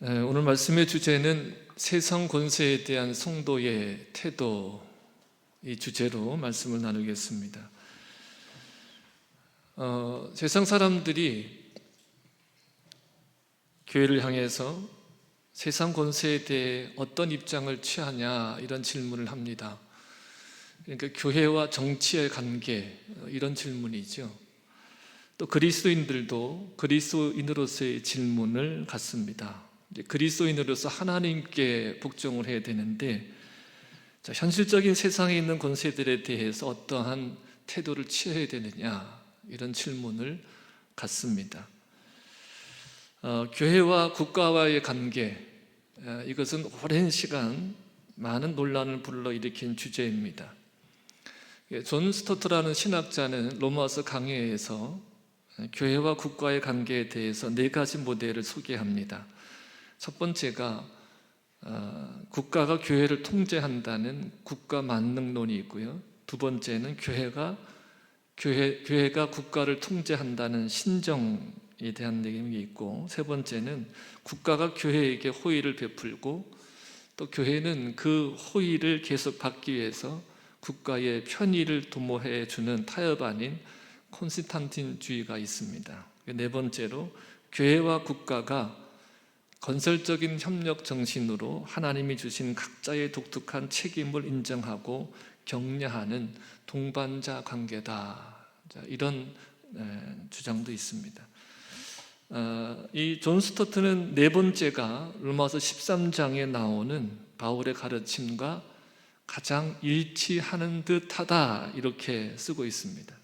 네, 오늘 말씀의 주제는 세상 권세에 대한 성도의 태도 이 주제로 말씀을 나누겠습니다. 어, 세상 사람들이 교회를 향해서 세상 권세에 대해 어떤 입장을 취하냐 이런 질문을 합니다. 그러니까 교회와 정치의 관계 어, 이런 질문이죠. 또 그리스도인들도 그리스도인으로서의 질문을 갖습니다. 그리스도인으로서 하나님께 복종을 해야 되는데 자, 현실적인 세상에 있는 권세들에 대해서 어떠한 태도를 취해야 되느냐 이런 질문을 갖습니다. 어, 교회와 국가와의 관계 어, 이것은 오랜 시간 많은 논란을 불러일으킨 주제입니다. 예, 존 스토트라는 신학자는 로마서 강해에서 교회와 국가의 관계에 대해서 네 가지 모델을 소개합니다. 첫 번째가 어, 국가가 교회를 통제한다는 국가 만능론이 있고요. 두 번째는 교회가 교회 교회가 국가를 통제한다는 신정에 대한 내용이 있고 세 번째는 국가가 교회에게 호의를 베풀고 또 교회는 그 호의를 계속 받기 위해서 국가의 편의를 도모해 주는 타협 아닌 콘스탄틴주의가 있습니다. 네 번째로 교회와 국가가 건설적인 협력 정신으로 하나님이 주신 각자의 독특한 책임을 인정하고 격려하는 동반자 관계다. 이런 주장도 있습니다. 어, 이존 스토트는 네 번째가 로마서 13장에 나오는 바울의 가르침과 가장 일치하는 듯하다 이렇게 쓰고 있습니다.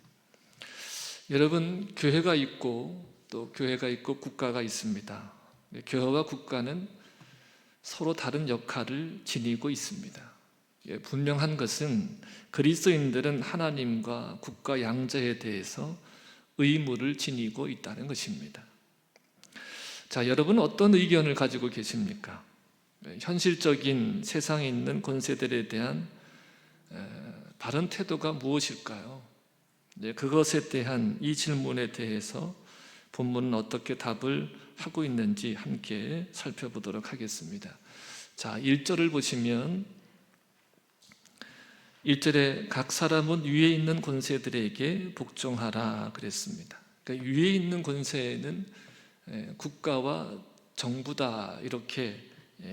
여러분 교회가 있고 또 교회가 있고 국가가 있습니다. 교회와 국가는 서로 다른 역할을 지니고 있습니다. 예, 분명한 것은 그리스도인들은 하나님과 국가 양자에 대해서 의무를 지니고 있다는 것입니다. 자, 여러분 어떤 의견을 가지고 계십니까? 예, 현실적인 세상에 있는 권세들에 대한 바른 태도가 무엇일까요? 네, 그것에 대한 이 질문에 대해서 본문은 어떻게 답을 하고 있는지 함께 살펴보도록 하겠습니다. 자, 1절을 보시면 1절에 각 사람은 위에 있는 권세들에게 복종하라 그랬습니다. 그러니까 위에 있는 권세는 국가와 정부다 이렇게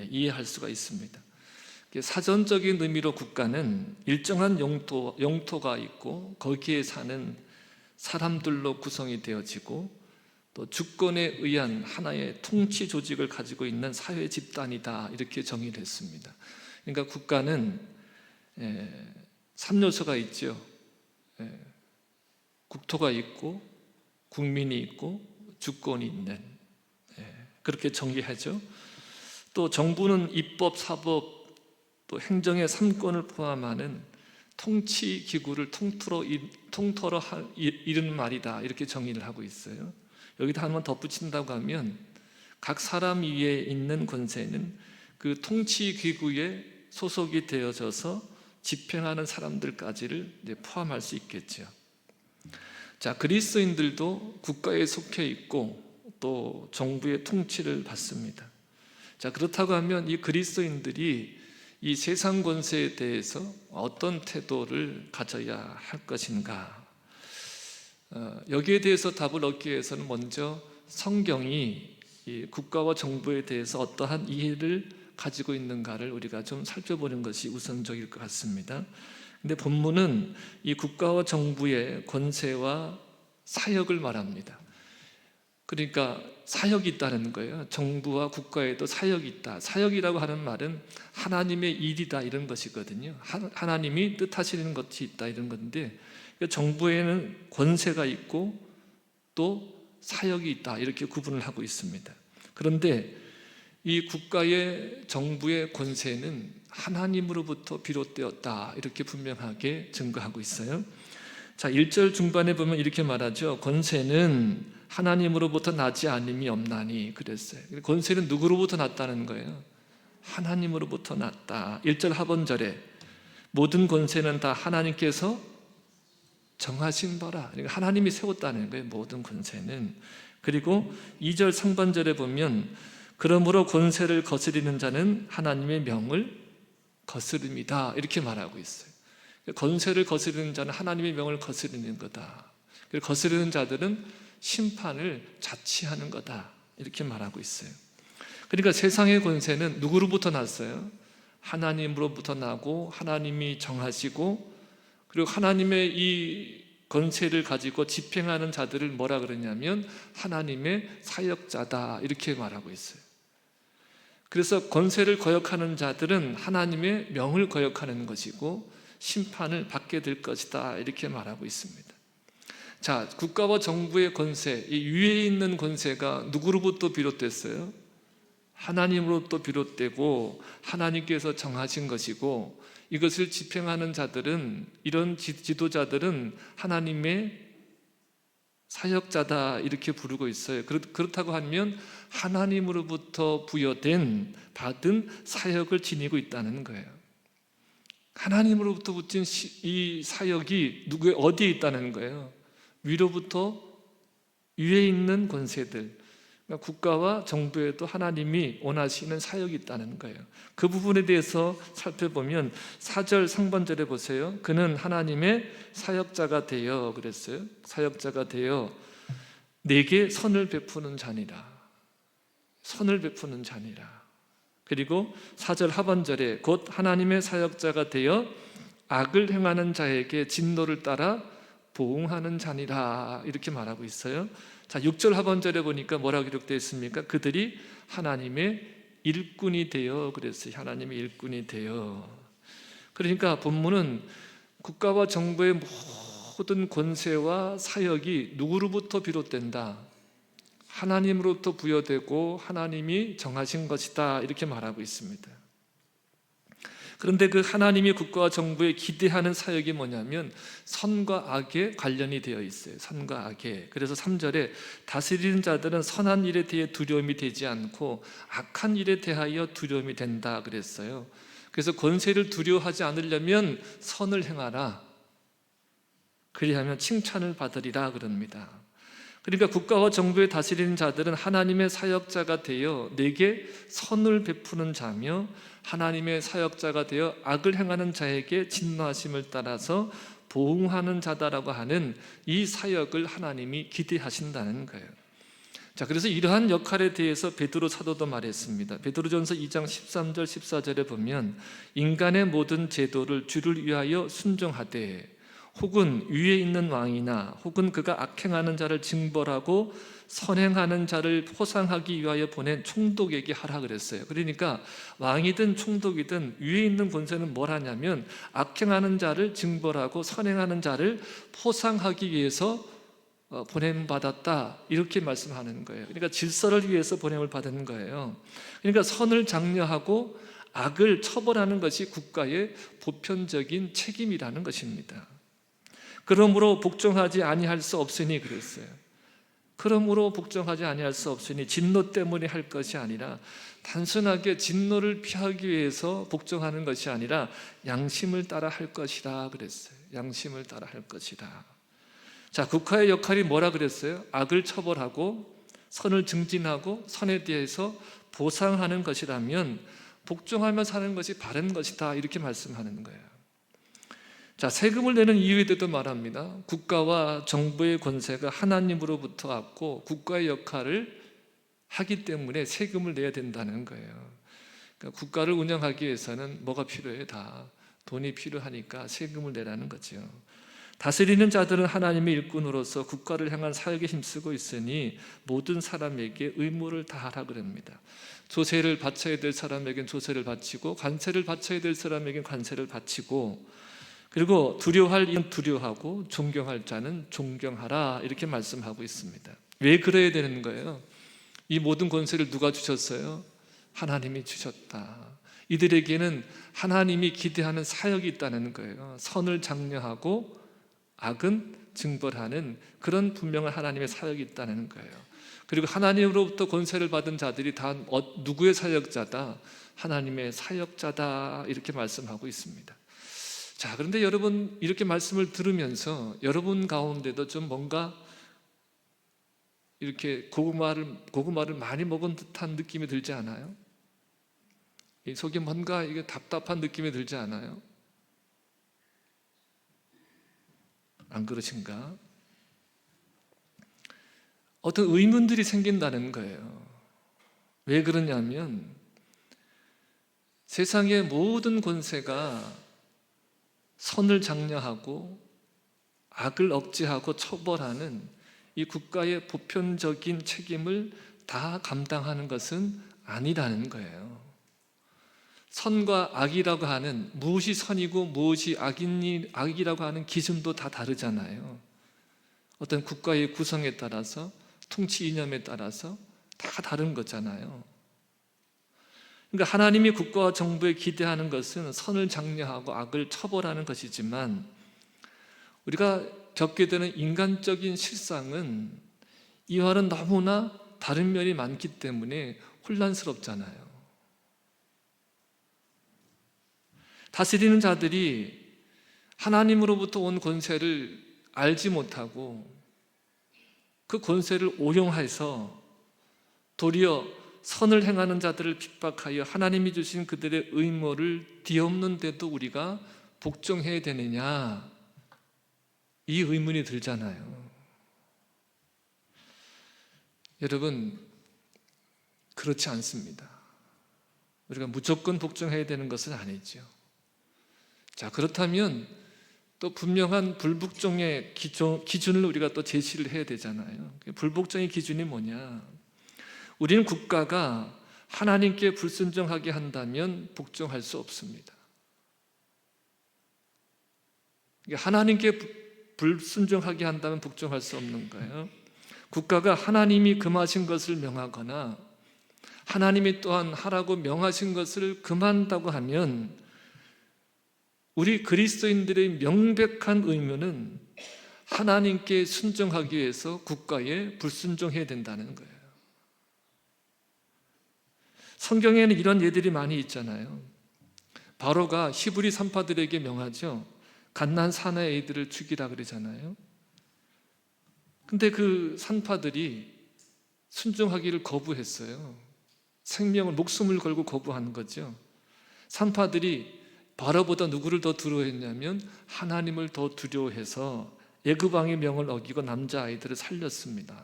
이해할 수가 있습니다. 사전적인 의미로 국가는 일정한 영토, 영토가 있고 거기에 사는 사람들로 구성이 되어지고 또 주권에 의한 하나의 통치 조직을 가지고 있는 사회 집단이다 이렇게 정의를 했습니다. 그러니까 국가는 3요소가 있죠. 국토가 있고 국민이 있고 주권이 있는 그렇게 정의하죠. 또 정부는 입법, 사법, 또 행정의 삼권을 포함하는 통치 기구를 통틀어 통틀어 이르는 말이다 이렇게 정의를 하고 있어요. 여기다 한번 덧붙인다고 하면 각 사람 위에 있는 권세는 그 통치 기구에 소속이 되어져서 집행하는 사람들까지를 포함할 수 있겠죠. 자, 그리스도인들도 국가에 속해 있고 또 정부의 통치를 받습니다. 자, 그렇다고 하면 이 그리스도인들이 이 세상 권세에 대해서 어떤 태도를 가져야 할 것인가? 어, 여기에 대해서 답을 얻기 위해서는 먼저 성경이 국가와 정부에 대해서 어떠한 이해를 가지고 있는가를 우리가 좀 살펴보는 것이 우선적일 것 같습니다. 근데 본문은 이 국가와 정부의 권세와 사역을 말합니다. 그러니까 사역이 있다는 거예요. 정부와 국가에도 사역이 있다. 사역이라고 하는 말은 하나님의 일이다 이런 것이거든요. 하나님이 뜻하시는 것이 있다 이런 건데 그러니까 정부에는 권세가 있고 또 사역이 있다 이렇게 구분을 하고 있습니다. 그런데 이 국가의 정부의 권세는 하나님으로부터 비롯되었다 이렇게 분명하게 증거하고 있어요. 자, 1절 중반에 보면 이렇게 말하죠. 권세는 하나님으로부터 나지 않음이 없나니 그랬어요. 권세는 누구로부터 났다는 거예요? 하나님으로부터 났다. 1절 하번절에 모든 권세는 다 하나님께서 정하신 바라. 그러니까 하나님이 세웠다는 거예요. 모든 권세는. 그리고 2절 상반절에 보면 그러므로 권세를 거스리는 자는 하나님의 명을 거스릅니다. 이렇게 말하고 있어요. 권세를 거스르는 자는 하나님의 명을 거스르는 거다. 거스르는 자들은 심판을 자치하는 거다. 이렇게 말하고 있어요. 그러니까 세상의 권세는 누구로부터 났어요? 하나님으로부터 나고 하나님이 정하시고 그리고 하나님의 이 권세를 가지고 집행하는 자들을 뭐라 그러냐면 하나님의 사역자다 이렇게 말하고 있어요. 그래서 권세를 거역하는 자들은 하나님의 명을 거역하는 것이고 심판을 받게 될 것이다 이렇게 말하고 있습니다. 자, 국가와 정부의 권세, 이 위에 있는 권세가 누구로부터 비롯됐어요? 하나님으로부터 비롯되고 하나님께서 정하신 것이고 이것을 집행하는 자들은 이런 지- 지도자들은 하나님의 사역자다 이렇게 부르고 있어요. 그렇- 그렇 다고 하면 하나님으로부터 부여된 받은 사역을 지니고 있다는 거예요. 하나님으로부터 붙인 시- 이 사역이 누구의 어디에 있다는 거예요? 위로부터 위에 있는 권세들, 그러니까 국가와 정부에도 하나님이 원하시는 사역이 있다는 거예요. 그 부분에 대해서 살펴보면 4절 상반절에 보세요. 그는 하나님의 사역자가 되어 그랬어요. 사역자가 되어 내게 선을 베푸는 자니라. 선을 베푸는 자니라. 그리고 4절 하반절에 곧 하나님의 사역자가 되어 악을 행하는 자에게 진노를 따라 보응하는 자니라 이렇게 말하고 있어요. 자, 6절 하반절에 보니까 뭐라고 기록되어 있습니까? 그들이 하나님의 일꾼이 되어 그랬어요. 하나님의 일꾼이 되어. 그러니까 본문은 국가와 정부의 모든 권세와 사역이 누구로부터 비롯된다. 하나님으로부터 부여되고 하나님이 정하신 것이다. 이렇게 말하고 있습니다. 그런데 그 하나님이 국가와 정부에 기대하는 사역이 뭐냐면 선과 악에 관련이 되어 있어요. 선과 악에. 그래서 3절에 다스리는 자들은 선한 일에 대해 두려움이 되지 않고 악한 일에 대하여 두려움이 된다 그랬어요. 그래서 권세를 두려워하지 않으려면 선을 행하라. 그리하면 칭찬을 받으리라 그럽니다. 그러니까 국가와 정부에 다스리는 자들은 하나님의 사역자가 되어 내게 선을 베푸는 자며 하나님의 사역자가 되어 악을 행하는 자에게 진노하심을 따라서 보응하는 자다라고 하는 이 사역을 하나님이 기대하신다는 거예요. 자, 그래서 이러한 역할에 대해서 베드로 사도도 말했습니다. 베드로전서 2장 13절 14절에 보면 인간의 모든 제도를 주를 위하여 순종하되 혹은 위에 있는 왕이나 혹은 그가 악행하는 자를 징벌하고 선행하는 자를 포상하기 위하여 보낸 총독에게 하라 그랬어요. 그러니까 왕이든 총독이든 위에 있는 권세는 뭘 하냐면 악행하는 자를 징벌하고 선행하는 자를 포상하기 위해서 어, 보냄 받았다 이렇게 말씀하는 거예요. 그러니까 질서를 위해서 보냄을 받은 거예요. 그러니까 선을 장려하고 악을 처벌하는 것이 국가의 보편적인 책임이라는 것입니다. 그러므로 복종하지 아니할 수 없으니 그랬어요. 그러므로 복종하지 아니할 수 없으니 진노 때문에 할 것이 아니라 단순하게 진노를 피하기 위해서 복종하는 것이 아니라 양심을 따라 할 것이라 그랬어요. 양심을 따라 할 것이다. 자, 국가의 역할이 뭐라 그랬어요? 악을 처벌하고 선을 증진하고 선에 대해서 보상하는 것이라면 복종하며 사는 것이 바른 것이다. 이렇게 말씀하는 거예요. 자, 세금을 내는 이유에도 말합니다. 국가와 정부의 권세가 하나님으로부터 왔고 국가의 역할을 하기 때문에 세금을 내야 된다는 거예요. 그러니까 국가를 운영하기 위해서는 뭐가 필요해요? 다 돈이 필요하니까 세금을 내라는 거죠. 다스리는 자들은 하나님의 일꾼으로서 국가를 향한 사역에 힘쓰고 있으니 모든 사람에게 의무를 다하라 그럽니다. 조세를 바쳐야 될 사람에겐 조세를 바치고 관세를 바쳐야 될 사람에겐 관세를 바치고 그리고 두려워할 이는 두려워하고 존경할 자는 존경하라 이렇게 말씀하고 있습니다. 왜 그래야 되는 거예요? 이 모든 권세를 누가 주셨어요? 하나님이 주셨다. 이들에게는 하나님이 기대하는 사역이 있다는 거예요. 선을 장려하고 악은 증벌하는 그런 분명한 하나님의 사역이 있다는 거예요. 그리고 하나님으로부터 권세를 받은 자들이 다 어- 누구의 사역자다? 하나님의 사역자다 이렇게 말씀하고 있습니다. 자, 그런데 여러분 이렇게 말씀을 들으면서 여러분 가운데도 좀 뭔가 이렇게 고구마를 고구마를 많이 먹은 듯한 느낌이 들지 않아요? 이 속에 뭔가 이게 답답한 느낌이 들지 않아요? 안 그러신가? 어떤 의문들이 생긴다는 거예요. 왜 그러냐면 세상의 모든 권세가 선을 장려하고 악을 억제하고 처벌하는 이 국가의 보편적인 책임을 다 감당하는 것은 아니라는 거예요. 선과 악이라고 하는 무엇이 선이고 무엇이 악이니, 악이라고 하는 기준도 다 다르잖아요. 어떤 국가의 구성에 따라서 통치 이념에 따라서 다 다른 거잖아요. 그러니까 하나님이 국가와 정부에 기대하는 것은 선을 장려하고 악을 처벌하는 것이지만 우리가 겪게 되는 인간적인 실상은 이와는 너무나 다른 면이 많기 때문에 혼란스럽잖아요. 다스리는 자들이 하나님으로부터 온 권세를 알지 못하고 그 권세를 오용해서 도리어 선을 행하는 자들을 핍박하여 하나님이 주신 그들의 의무를 뒤엎는데도 우리가 복종해야 되느냐 이 의문이 들잖아요. 여러분 그렇지 않습니다. 우리가 무조건 복종해야 되는 것은 아니죠. 자 그렇다면 또 분명한 불복종의 기준을 우리가 또 제시를 해야 되잖아요. 불복종의 기준이 뭐냐? 우리는 국가가 하나님께 불순종하게 한다면 복종할 수 없습니다. 하나님께 불순종하게 한다면 복종할 수 없는 거예요. 국가가 하나님이 금하신 것을 명하거나 하나님이 또한 하라고 명하신 것을 금한다고 하면 우리 그리스도인들의 명백한 의무는 하나님께 순종하기 위해서 국가에 불순종해야 된다는 거예요. 성경에는 이런 예들이 많이 있잖아요. 바로가 히브리 산파들에게 명하죠. 갓난 사내 애들을 죽이라 그러잖아요. 근데 그 산파들이 순종하기를 거부했어요. 생명을 목숨을 걸고 거부하는 거죠. 산파들이 바로보다 누구를 더 두려워했냐면 하나님을 더 두려워해서 왕의 명을 어기고 남자 아이들을 살렸습니다.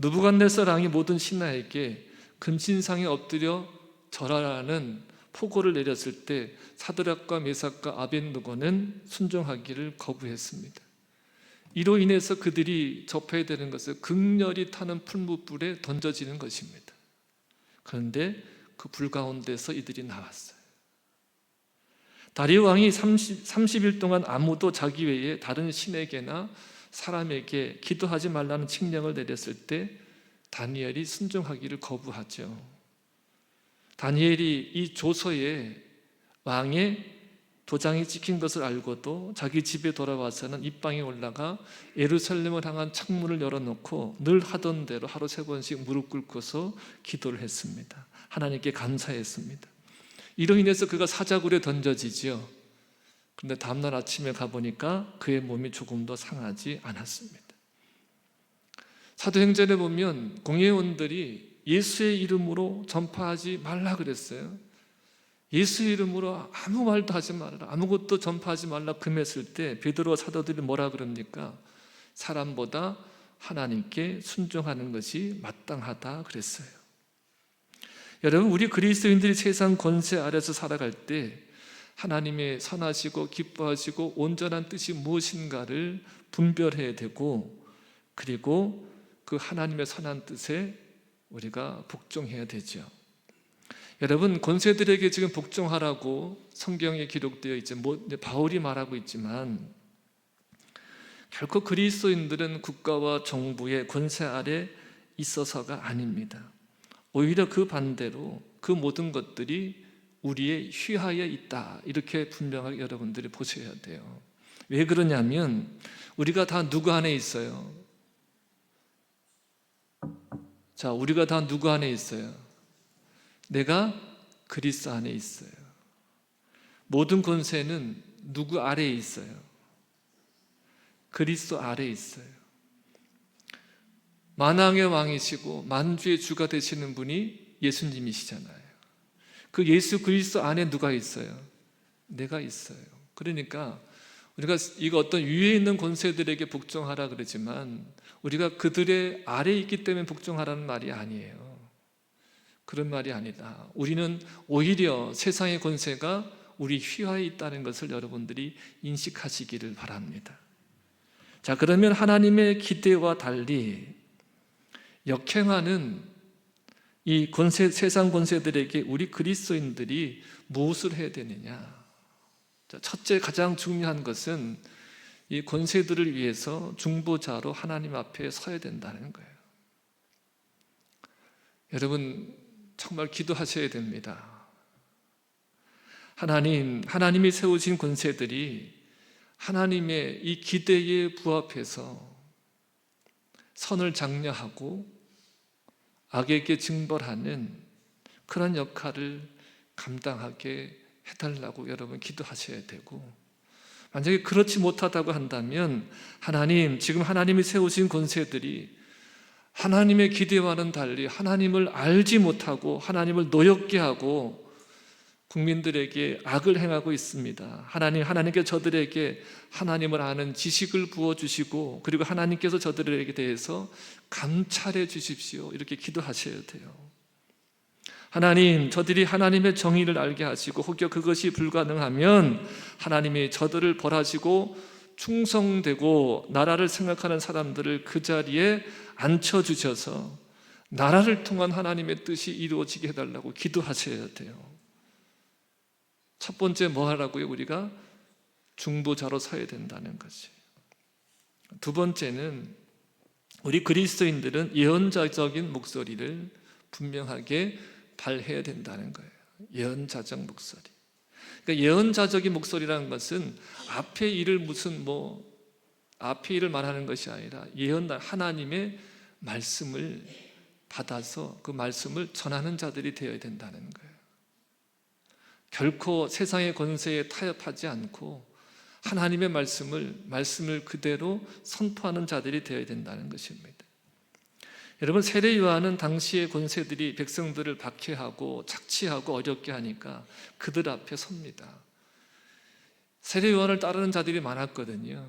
느부갓네살 왕이 모든 신하에게 금신상에 엎드려 절하라는 포고를 내렸을 때 사드락과 메삭과 아벤누고는 순종하기를 거부했습니다. 이로 인해서 그들이 접해야 되는 것은 극렬히 타는 풀무불에 던져지는 것입니다. 그런데 그 불 가운데서 이들이 나왔어요. 다리오 왕이 30, 30일 동안 아무도 자기 외에 다른 신에게나 사람에게 기도하지 말라는 칙령을 내렸을 때 다니엘이 순종하기를 거부하죠. 다니엘이 이 조서에 왕의 도장이 찍힌 것을 알고도 자기 집에 돌아와서는 입방에 올라가 예루살렘을 향한 창문을 열어놓고 늘 하던 대로 하루 세 번씩 무릎 꿇고서 기도를 했습니다. 하나님께 감사했습니다. 이로 인해서 그가 사자굴에 던져지지요. 그런데 다음날 아침에 가보니까 그의 몸이 조금 더 상하지 않았습니다. 사도행전에 보면 공회원들이 예수의 이름으로 전파하지 말라 그랬어요. 예수 이름으로 아무 말도 하지 말아라. 아무것도 전파하지 말라 금했을 때 베드로 사도들이 뭐라 그럽니까? 사람보다 하나님께 순종하는 것이 마땅하다 그랬어요. 여러분 우리 그리스도인들이 세상 권세 아래서 살아갈 때 하나님의 선하시고 기뻐하시고 온전한 뜻이 무엇인가를 분별해야 되고 그리고 그 하나님의 선한 뜻에 우리가 복종해야 되죠. 여러분 권세들에게 지금 복종하라고 성경에 기록되어 있지 뭐 바울이 말하고 있지만 결코 그리스도인들은 국가와 정부의 권세 아래 있어서가 아닙니다. 오히려 그 반대로 그 모든 것들이 우리의 휘하에 있다. 이렇게 분명하게 여러분들이 보셔야 돼요. 왜 그러냐면 우리가 다 누구 안에 있어요? 자, 우리가 다 누구 안에 있어요? 내가 그리스도 안에 있어요. 모든 권세는 누구 아래에 있어요? 그리스도 아래에 있어요. 만왕의 왕이시고 만주의 주가 되시는 분이 예수님이시잖아요. 그 예수 그리스도 안에 누가 있어요? 내가 있어요. 그러니까 우리가 이거 어떤 위에 있는 권세들에게 복종하라 그러지만 우리가 그들의 아래 있기 때문에 복종하라는 말이 아니에요. 그런 말이 아니다. 우리는 오히려 세상의 권세가 우리 휘하에 있다는 것을 여러분들이 인식하시기를 바랍니다. 자, 그러면 하나님의 기대와 달리 역행하는 이 권세, 세상 권세들에게 우리 그리스도인들이 무엇을 해야 되느냐? 자, 첫째 가장 중요한 것은 이 권세들을 위해서 중보자로 하나님 앞에 서야 된다는 거예요. 여러분 정말 기도하셔야 됩니다. 하나님, 하나님이 세우신 권세들이 하나님의 이 기대에 부합해서 선을 장려하고 악에게 징벌하는 그런 역할을 감당하게 해달라고 여러분 기도하셔야 되고 만약에 그렇지 못하다고 한다면 하나님 지금 하나님이 세우신 권세들이 하나님의 기대와는 달리 하나님을 알지 못하고 하나님을 노엽게 하고 국민들에게 악을 행하고 있습니다. 하나님, 하나님께 저들에게 하나님을 아는 지식을 부어주시고, 그리고 하나님께서 저들에게 대해서 감찰해 주십시오. 이렇게 기도하셔야 돼요. 하나님, 저들이 하나님의 정의를 알게 하시고, 혹여 그것이 불가능하면 하나님이 저들을 벌하시고, 충성되고, 나라를 생각하는 사람들을 그 자리에 앉혀 주셔서, 나라를 통한 하나님의 뜻이 이루어지게 해달라고 기도하셔야 돼요. 첫 번째 뭐 하라고요? 우리가 중보자로 서야 된다는 것이. 두 번째는 우리 그리스도인들은 예언자적인 목소리를 분명하게 발해야 된다는 거예요. 예언자적 목소리. 그러니까 예언자적인 목소리라는 것은 앞에 일을 무슨 뭐 앞에 일을 말하는 것이 아니라 예언 하나님의 말씀을 받아서 그 말씀을 전하는 자들이 되어야 된다는 거예요. 결코 세상의 권세에 타협하지 않고 하나님의 말씀을 말씀을 그대로 선포하는 자들이 되어야 된다는 것입니다. 여러분 세례 요한은 당시의 권세들이 백성들을 박해하고 착취하고 어렵게 하니까 그들 앞에 섭니다. 세례 요한을 따르는 자들이 많았거든요.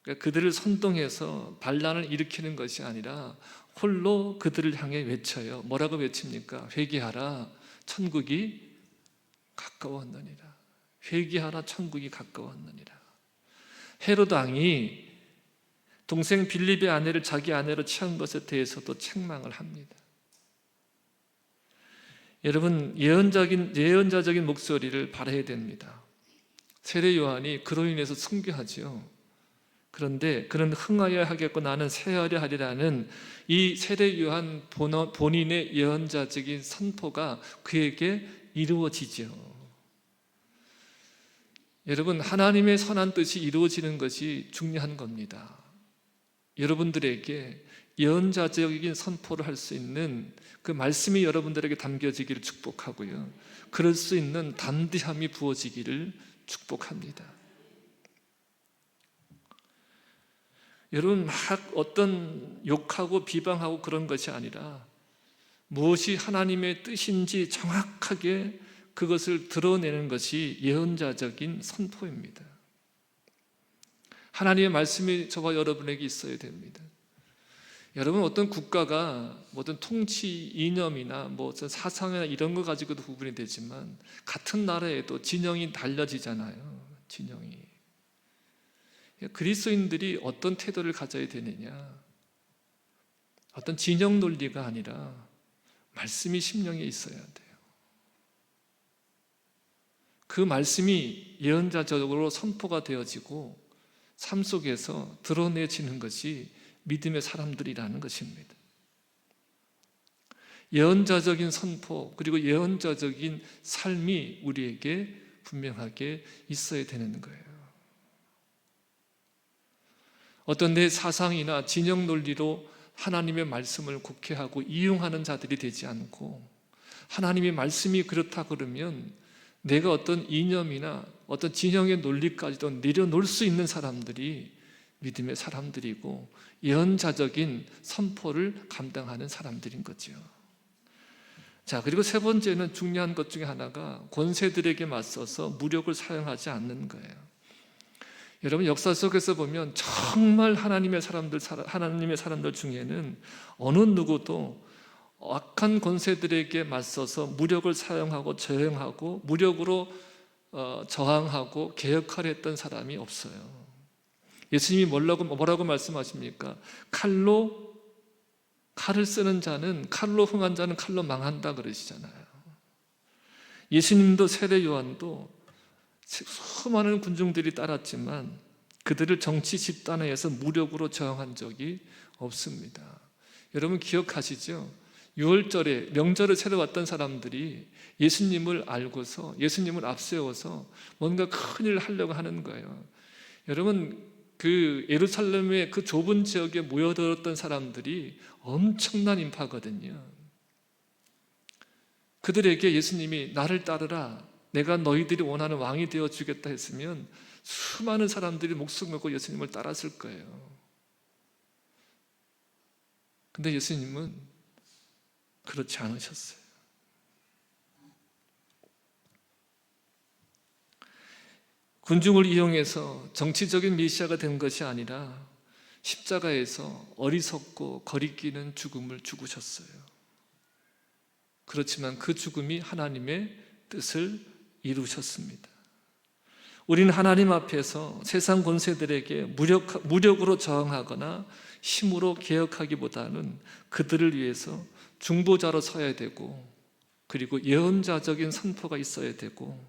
그러니까 그들을 선동해서 반란을 일으키는 것이 아니라 홀로 그들을 향해 외쳐요. 뭐라고 외칩니까? 회개하라. 천국이 가까웠느니라. 회개하라 천국이 가까웠느니라. 헤로드 왕이 동생 빌립의 아내를 자기 아내로 취한 것에 대해서도 책망을 합니다. 여러분 예언적인 예언자적인 목소리를 발해야 됩니다. 세례 요한이 그로 인해서 순교하지요. 그런데 그는 흥하여 하겠고 나는 세하려 하리라는 이 세례 요한 본인의 예언자적인 선포가 그에게 이루어지죠. 여러분, 하나님의 선한 뜻이 이루어지는 것이 중요한 겁니다. 여러분들에게 예언자적인 선포를 할 수 있는 그 말씀이 여러분들에게 담겨지기를 축복하고요. 그럴 수 있는 담대함이 부어지기를 축복합니다. 여러분, 막 어떤 욕하고 비방하고 그런 것이 아니라 무엇이 하나님의 뜻인지 정확하게 그것을 드러내는 것이 예언자적인 선포입니다. 하나님의 말씀이 저와 여러분에게 있어야 됩니다. 여러분 어떤 국가가 어떤 통치 이념이나 뭐 사상이나 이런 거 가지고도 구분이 되지만 같은 나라에도 진영이 달라지잖아요. 진영이. 그리스도인들이 어떤 태도를 가져야 되느냐? 어떤 진영 논리가 아니라 말씀이 심령에 있어야 돼요. 그 말씀이 예언자적으로 선포가 되어지고 삶 속에서 드러내지는 것이 믿음의 사람들이라는 것입니다. 예언자적인 선포 그리고 예언자적인 삶이 우리에게 분명하게 있어야 되는 거예요. 어떤 내 사상이나 진영 논리로 하나님의 말씀을 곡해하고 이용하는 자들이 되지 않고 하나님의 말씀이 그렇다 그러면 내가 어떤 이념이나 어떤 진영의 논리까지도 내려놓을 수 있는 사람들이 믿음의 사람들이고 예언자적인 선포를 감당하는 사람들인 거죠. 자, 그리고 세 번째는 중요한 것 중에 하나가 권세들에게 맞서서 무력을 사용하지 않는 거예요. 여러분 역사 속에서 보면 정말 하나님의 사람들 하나님의 사람들 중에는 어느 누구도 악한 권세들에게 맞서서 무력을 사용하고 저행하고 무력으로 어, 저항하고 개혁하려 했던 사람이 없어요. 예수님이 뭐라고 뭐라고 말씀하십니까? 칼로 칼을 쓰는 자는 칼로 흥한 자는 칼로 망한다 그러시잖아요. 예수님도 세례 요한도 수많은 군중들이 따랐지만 그들을 정치 집단에 의해서 무력으로 저항한 적이 없습니다. 여러분 기억하시죠? 6월절에 명절을 새러 왔던 사람들이 예수님을 알고서 예수님을 앞세워서 뭔가 큰 일을 하려고 하는 거예요. 여러분 그 예루살렘의 그 좁은 지역에 모여들었던 사람들이 엄청난 인파거든요. 그들에게 예수님이 나를 따르라. 내가 너희들이 원하는 왕이 되어 주겠다 했으면 수많은 사람들이 목숨 걸고 예수님을 따랐을 거예요. 근데 예수님은 그렇지 않으셨어요. 군중을 이용해서 정치적인 메시아가 된 것이 아니라 십자가에서 어리석고 거리끼는 죽음을 죽으셨어요. 그렇지만 그 죽음이 하나님의 뜻을 이루셨습니다. 우리는 하나님 앞에서 세상 권세들에게 무력, 무력으로 저항하거나 힘으로 개혁하기보다는 그들을 위해서 중보자로 서야 되고 그리고 예언자적인 선포가 있어야 되고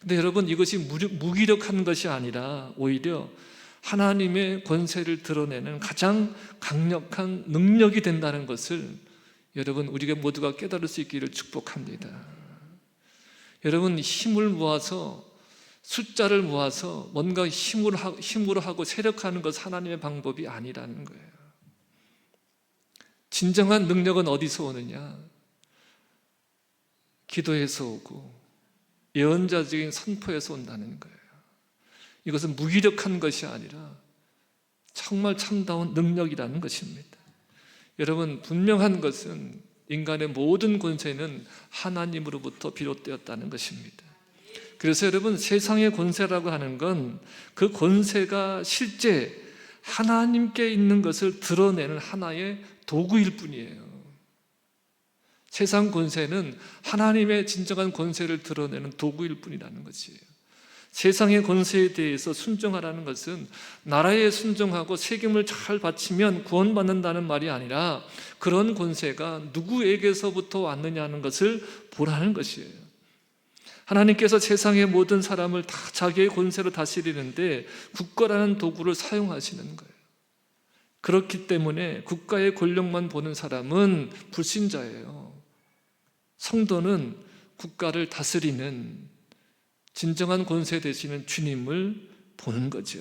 근데 여러분 이것이 무기력한 것이 아니라 오히려 하나님의 권세를 드러내는 가장 강력한 능력이 된다는 것을 여러분 우리가 모두가 깨달을 수 있기를 축복합니다. 여러분 힘을 모아서 숫자를 모아서 뭔가 힘으로, 하고 세력하는 것 하나님의 방법이 아니라는 거예요. 진정한 능력은 어디서 오느냐? 기도에서 오고 예언자적인 선포에서 온다는 거예요. 이것은 무기력한 것이 아니라 정말 참다운 능력이라는 것입니다. 여러분, 분명한 것은 인간의 모든 권세는 하나님으로부터 비롯되었다는 것입니다. 그래서 여러분, 세상의 권세라고 하는 건 그 권세가 실제 하나님께 있는 것을 드러내는 하나의 도구일 뿐이에요. 세상 권세는 하나님의 진정한 권세를 드러내는 도구일 뿐이라는 것이에요. 세상의 권세에 대해서 순종하라는 것은 나라에 순종하고 책임을 잘 바치면 구원받는다는 말이 아니라 그런 권세가 누구에게서부터 왔느냐는 것을 보라는 것이에요. 하나님께서 세상의 모든 사람을 다 자기의 권세로 다스리는데 국가라는 도구를 사용하시는 거예요. 그렇기 때문에 국가의 권력만 보는 사람은 불신자예요. 성도는 국가를 다스리는 진정한 권세 되시는 주님을 보는 거죠.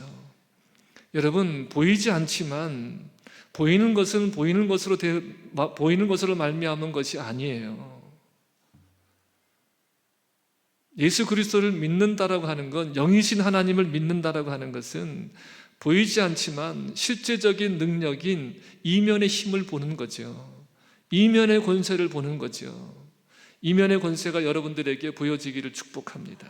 여러분 보이지 않지만 보이는 것은 보이는 것으로 되, 보이는 것으로 말미암은 것이 아니에요. 예수 그리스도를 믿는다라고 하는 건 영이신 하나님을 믿는다라고 하는 것은 보이지 않지만 실제적인 능력인 이면의 힘을 보는 거죠. 이면의 권세를 보는 거죠. 이면의 권세가 여러분들에게 보여지기를 축복합니다.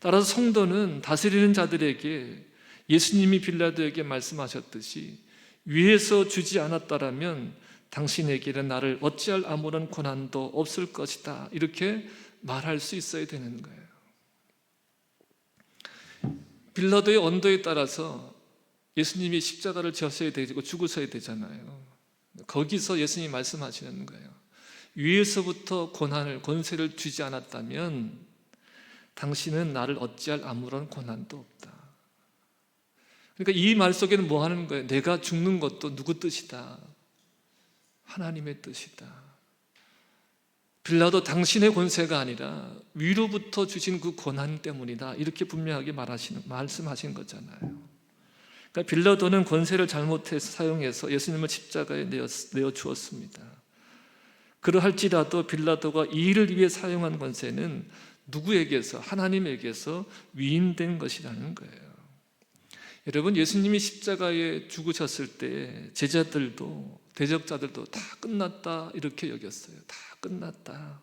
따라서 성도는 다스리는 자들에게 예수님이 빌라도에게 말씀하셨듯이 위에서 주지 않았다라면 당신에게는 나를 어찌할 아무런 고난도 없을 것이다. 이렇게 말할 수 있어야 되는 거예요. 빌라도의 언도에 따라서 예수님이 십자가를 지었어야 되고 죽으셔야 되잖아요. 거기서 예수님이 말씀하시는 거예요. 위에서부터 고난을, 권세를 주지 않았다면 당신은 나를 어찌할 아무런 고난도 없다. 그러니까 이 말 속에는 뭐 하는 거예요? 내가 죽는 것도 누구 뜻이다? 하나님의 뜻이다. 빌라도 당신의 권세가 아니라 위로부터 주신 그 고난 때문이다. 이렇게 분명하게 말하시는, 말씀하신 거잖아요. 그러니까 빌라도는 권세를 잘못해서 사용해서 예수님을 십자가에 내어, 내어 주었습니다. 그러할지라도 빌라도가 이 일을 위해 사용한 권세는 누구에게서 하나님에게서 위임된 것이라는 거예요. 여러분 예수님이 십자가에 죽으셨을 때 제자들도 대적자들도 다 끝났다 이렇게 여겼어요. 다 끝났다.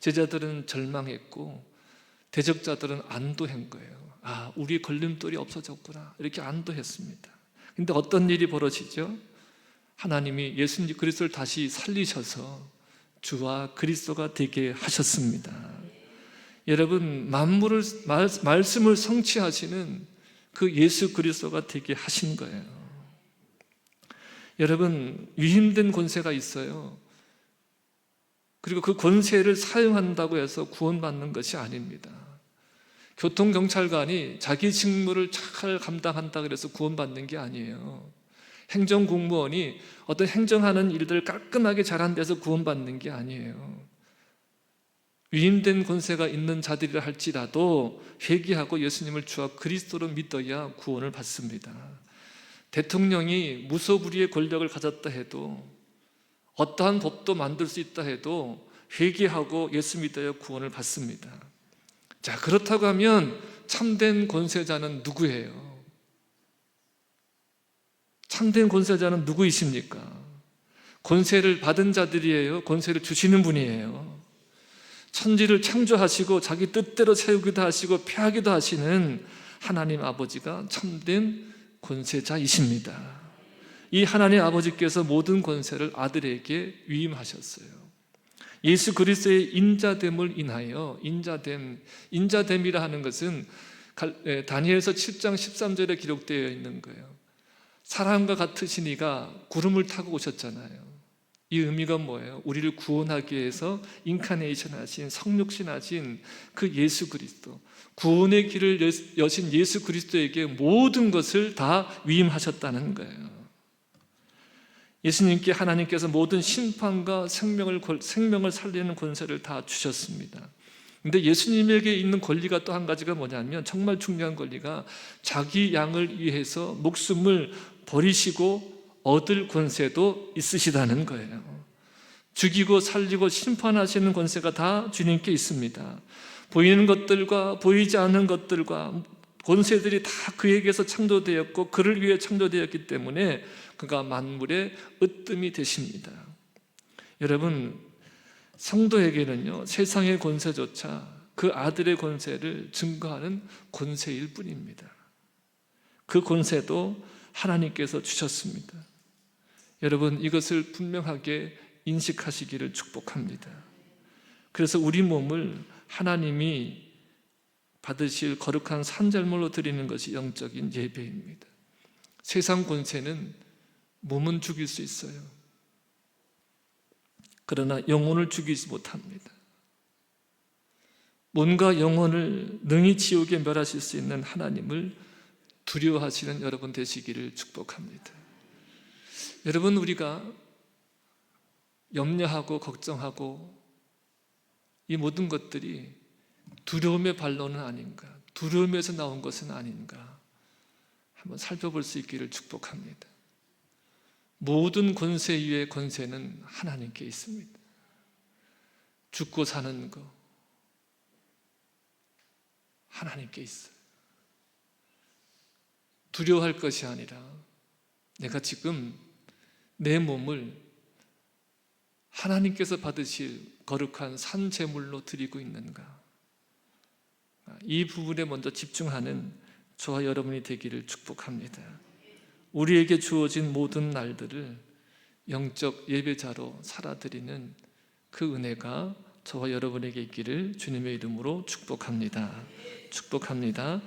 제자들은 절망했고 대적자들은 안도한 거예요. 아, 우리 걸림돌이 없어졌구나. 이렇게 안도했습니다. 근데 어떤 일이 벌어지죠? 하나님이 예수님 그리스도를 다시 살리셔서 주와 그리스도가 되게 하셨습니다. 여러분 만물을 말, 말씀을 성취하시는 그 예수 그리스도가 되게 하신 거예요. 여러분 위임된 권세가 있어요. 그리고 그 권세를 사용한다고 해서 구원받는 것이 아닙니다. 교통경찰관이 자기 직무를 잘 감당한다 그래서 구원받는 게 아니에요. 행정공무원이 어떤 행정하는 일들을 깔끔하게 잘한 데서 구원받는 게 아니에요. 위임된 권세가 있는 자들이라 할지라도 회개하고 예수님을 주와 그리스도로 믿어야 구원을 받습니다. 대통령이 무소불위의 권력을 가졌다 해도 어떠한 법도 만들 수 있다 해도 회개하고 예수 믿어야 구원을 받습니다. 자, 그렇다고 하면 참된 권세자는 누구예요? 참된 권세자는 누구이십니까? 권세를 받은 자들이에요? 권세를 주시는 분이에요? 천지를 창조하시고 자기 뜻대로 세우기도 하시고 폐하기도 하시는 하나님 아버지가 참된 권세자이십니다. 이 하나님 아버지께서 모든 권세를 아들에게 위임하셨어요. 예수 그리스도의 인자됨을 인하여 인자됨, 인자됨이라 하는 것은 예, 다니엘서 7장 13절에 기록되어 있는 거예요. 사람과 같으신 이가 구름을 타고 오셨잖아요. 이 의미가 뭐예요? 우리를 구원하기 위해서 인카네이션 하신 성육신 하신 그 예수 그리스도 구원의 길을 여신 예수 그리스도에게 모든 것을 다 위임하셨다는 거예요. 예수님께 하나님께서 모든 심판과 생명을 생명을 살리는 권세를 다 주셨습니다. 근데 예수님에게 있는 권리가 또 한 가지가 뭐냐면 정말 중요한 권리가 자기 양을 위해서 목숨을 버리시고 얻을 권세도 있으시다는 거예요. 죽이고 살리고 심판하시는 권세가 다 주님께 있습니다. 보이는 것들과 보이지 않는 것들과 권세들이 다 그에게서 창조되었고 그를 위해 창조되었기 때문에 그가 만물의 으뜸이 되십니다. 여러분 성도에게는요 세상의 권세조차 그 아들의 권세를 증거하는 권세일 뿐입니다. 그 권세도 하나님께서 주셨습니다. 여러분 이것을 분명하게 인식하시기를 축복합니다. 그래서 우리 몸을 하나님이 받으실 거룩한 산잘물로 드리는 것이 영적인 예배입니다. 세상 권세는 몸은 죽일 수 있어요. 그러나 영혼을 죽이지 못합니다. 몸과 영혼을 능히 지옥에 멸하실 수 있는 하나님을 두려워하시는 여러분 되시기를 축복합니다. 여러분 우리가 염려하고 걱정하고 이 모든 것들이 두려움의 반론은 아닌가, 두려움에서 나온 것은 아닌가 한번 살펴볼 수 있기를 축복합니다. 모든 권세 위의 권세는 하나님께 있습니다. 죽고 사는 거 하나님께 있어요. 두려워할 것이 아니라 내가 지금 내 몸을 하나님께서 받으실 거룩한 산 제물로 드리고 있는가? 이 부분에 먼저 집중하는 저와 여러분이 되기를 축복합니다. 우리에게 주어진 모든 날들을 영적 예배자로 살아드리는 그 은혜가 저와 여러분에게 있기를 주님의 이름으로 축복합니다. 축복합니다.